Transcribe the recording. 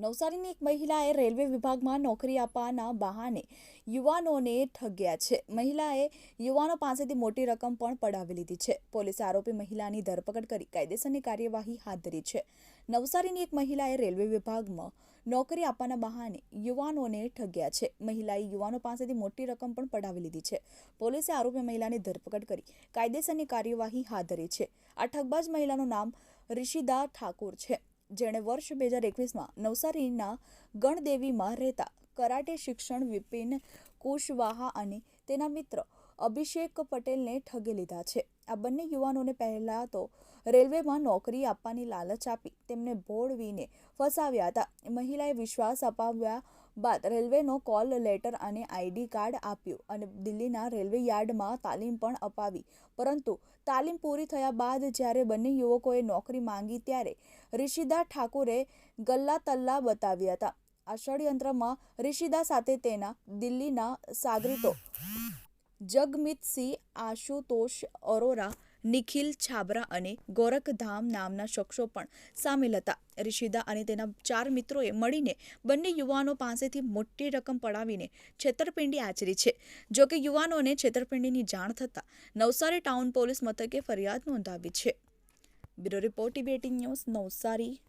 નવસારીની એક મહિલાએ રેલવે વિભાગમાં નોકરી આપવાના બહાને યુવાનોને ઠગ્યા છે. મહિલાએ યુવાનો પાસેથી મોટી રકમ પણ પડાવી લીધી છે. પોલીસે આરોપી મહિલાની ધરપકડ કરી કાયદેસરની કાર્યવાહી હાથ ધરી છે. નવસારીની એક મહિલાએ રેલવે વિભાગમાં નોકરી આપવાના બહાને યુવાનોને ઠગ્યા છે. મહિલાએ યુવાનો પાસેથી મોટી રકમ પણ પડાવી લીધી છે. પોલીસે આરોપી મહિલાની ધરપકડ કરી કાયદેસરની કાર્યવાહી હાથ ધરી છે. આ ઠગબાજ મહિલાનું નામ ઋષિદા ઠાકુર છે. જેણે વર્ષ બે હજાર એકવીસમાં નવસારીના ગણદેવીમાં રહેતા કરાટે શિક્ષણ વિપિન કુશવાહા અને તેના મિત્ર અભિષેક પટેલને ઠગી લીધા છે. આ બંને યુવાનોને પહેલાં તો રેલવેમાં નોકરી આપવાની લાલચ આપી, તેમને ભોળવીને ફસાવ્યા હતા. મહિલાએ વિશ્વાસ અપાવ્યા બાદ રેલવેનો કોલ લેટર અને આઈડી કાર્ડ આપ્યું અને દિલ્હીના રેલવે યાર્ડમાં તાલીમ પણ અપાવી. પરંતુ તાલીમ પૂરી થયા બાદ જ્યારે બંને યુવકોએ નોકરી માંગી ત્યારે ઋષિદા ઠાકુરે ગલ્લા તલ્લા બતાવ્યા હતા. આ ષડયંત્રમાં ઋષિદા સાથે તેના દિલ્હીના સાગરીતો જગમીતસિંહ, આશુતોષ અરોરા, નિખિલ છાબરા અને ગોરખધામ નામના શખ્સો પણ સામેલ હતા. રિશિદા અને તેના ચાર મિત્રોએ મળીને બંને યુવાનો પાસેથી મોટી રકમ પડાવીને છેતરપિંડી આચરી છે. જોકે યુવાનોને છેતરપિંડીની જાણ થતાં નવસારી ટાઉન પોલીસ મથકે ફરિયાદ નોંધાવી છે. Bureau report eighteen news, Navsari.